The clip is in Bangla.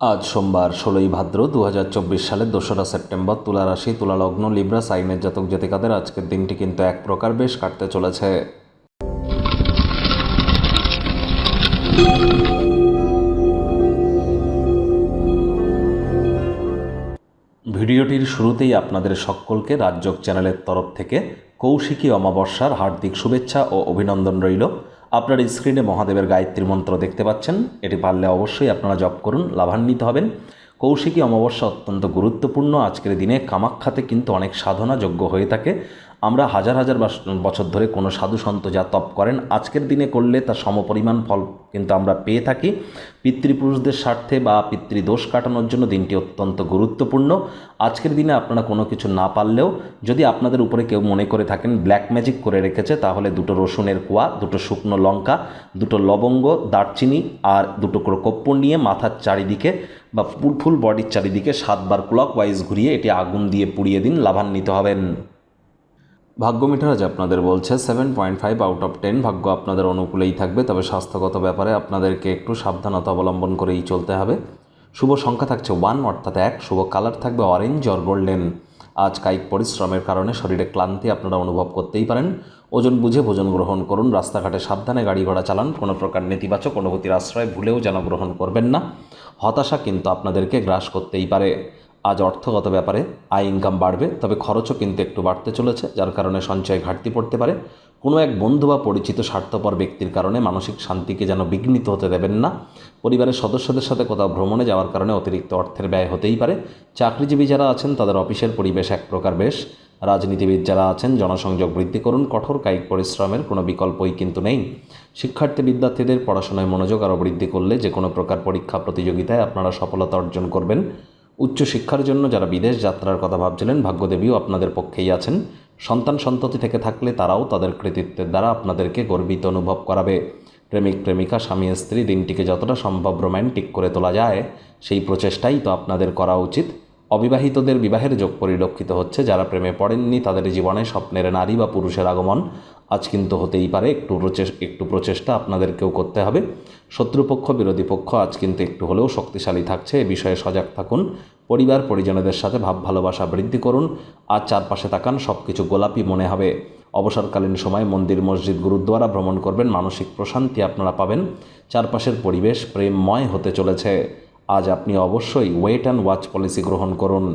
আজ সোমবার ষোলোই ভাদ্র দু হাজার চব্বিশ সালের দোসরা সেপ্টেম্বর তুলা রাশি, তুলা লগ্ন, লিব্রা, সাইনের জাতক জাতিকাদের আজকের দিনটি কিন্তু এক প্রকার বেশ কাটতে চলেছে। ভিডিওটির শুরুতেই আপনাদের সকলকে রাজযোগ চ্যানেলের তরফ থেকে কৌশিকী অমাবস্যার হার্দিক শুভেচ্ছা ও অভিনন্দন রইল। আপনার স্ক্রিনে মহাদেবের গায়ত্রী মন্ত্র দেখতে পাচ্ছেন। এটি পারলে অবশ্যই আপনারা জপ করুন, লাভান্বিত হবেন। কৌশিকী অমাবস্যা অত্যন্ত গুরুত্বপূর্ণ। আজকের দিনে কামাখ্যাতে কিন্তু অনেক সাধনা যোগ্য হয়ে থাকে। আমরা হাজার হাজার বছর ধরে কোনো সাধু সন্ত যা তপ করেন, আজকের দিনে করলে তার সমপরিমাণ ফল কিন্তু আমরা পেয়ে থাকি। পিতৃপুরুষদের স্বার্থে বা পিতৃদোষ কাটানোর জন্য দিনটি অত্যন্ত গুরুত্বপূর্ণ। আজকের দিনে আপনারা কোনো কিছু না পারলেও যদি আপনাদের উপরে কেউ মনে করে থাকেন, ব্ল্যাক ম্যাজিক করে রেখেছে, তাহলে দুটো রসুনের কোয়া, দুটো শুকনো লঙ্কা, দুটো লবঙ্গ, দারচিনি আর দুটো করে কপ্পুর নিয়ে মাথার চারিদিকে বা ফুল বডির চারিদিকে সাতবার ক্লক ওয়াইজ ঘুরিয়ে এটি আগুন দিয়ে পুড়িয়ে দিন, লাভান্বিত হবেন। ভাগ্য মিটার আজ আপনাদের বলছে seven point five out of ten ভাগ্য আপনাদের অনুকূলেই থাকবে, তবে স্বাস্থ্যগত ব্যাপারে আপনাদেরকে একটু সাবধানতা অবলম্বন করেই চলতে হবে। শুভ সংখ্যা থাকছে ওয়ান অর্থাৎ এক। শুভ কালার থাকবে অরেঞ্জ অর গোল্ডেন আজ কায়িক পরিশ্রমের কারণে শরীরে ক্লান্তি আপনারা অনুভব করতেই পারেন। ওজন বুঝে ভোজন গ্রহণ করুন, রাস্তাঘাটে সাবধানে গাড়ি ঘোড়া চালান, কোনো প্রকার নেতিবাচক অনুভূতির আশ্রয় ভুলেও যেন গ্রহণ করবেন না। হতাশা কিন্তু আপনাদেরকে গ্রাস করতেই পারে। আজ অর্থগত ব্যাপারে আয় ইনকাম বাড়বে, তবে খরচও কিন্তু একটু বাড়তে চলেছে, যার কারণে সঞ্চয় ঘাটতি পড়তে পারে। কোনো এক বন্ধু বা পরিচিত স্বার্থপর ব্যক্তির কারণে মানসিক শান্তিকে যেন বিঘ্নিত হতে দেবেন না। পরিবারের সদস্যদের সাথে কোথাও ভ্রমণে যাওয়ার কারণে অতিরিক্ত অর্থের ব্যয় হতেই পারে। চাকরিজীবী যারা আছেন, তাদের অফিসের পরিবেশ এক প্রকার বেশ। রাজনীতিবিদ যারা আছেন, জনসংযোগ বৃদ্ধি করুন, কঠোর কায়িক পরিশ্রমের কোনো বিকল্পই কিন্তু নেই। শিক্ষার্থী বিদ্যার্থীদের পড়াশোনায় মনোযোগ আরও বৃদ্ধি করলে যে কোনো প্রকার পরীক্ষা প্রতিযোগিতায় আপনারা সফলতা অর্জন করবেন। উচ্চশিক্ষার জন্য যারা বিদেশ যাত্রার কথা ভাবছিলেন, ভাগ্যদেবীও আপনাদের পক্ষেই আছেন। সন্তান সন্ততি থেকে থাকলে তারাও তাদের কৃতিত্বের দ্বারা আপনাদেরকে গর্বিত অনুভব করাবে। প্রেমিক, প্রেমিকা, স্বামী, স্ত্রী, দিনটিকে যতটা সম্ভব রোম্যান্টিক করে তোলা যায়, সেই প্রচেষ্টাই তো আপনাদের করা উচিত। অবিবাহিতদের বিবাহের যোগ পরিলক্ষিত হচ্ছে। যারা প্রেমে পড়েননি, তাদের জীবনে স্বপ্নের নারী বা পুরুষের আগমন আজ কিন্তু হতেই পারে। একটু একটু প্রচেষ্টা আপনাদেরকেও করতে হবে। শত্রুপক্ষ, বিরোধী পক্ষ আজ কিন্তু একটু হলেও শক্তিশালী থাকছে। এ বিষয়ে সজাগ থাকুন। পরিবার, পরিজনদের সাথে ভাব, ভালোবাসা বৃদ্ধি করুন। আর চারপাশে তাকান সব কিছু গোলাপি মনে হবে। অবসরকালীন সময় মন্দির, মসজিদ, গুরুদ্বারা ভ্রমণ করবেন। মানসিক প্রশান্তি আপনারা পাবেন। চারপাশের পরিবেশ প্রেমময় হতে চলেছে। আজ আপনি অবশ্যই ওয়েট অ্যান্ড ওয়াচ পলিসি গ্রহণ করুন।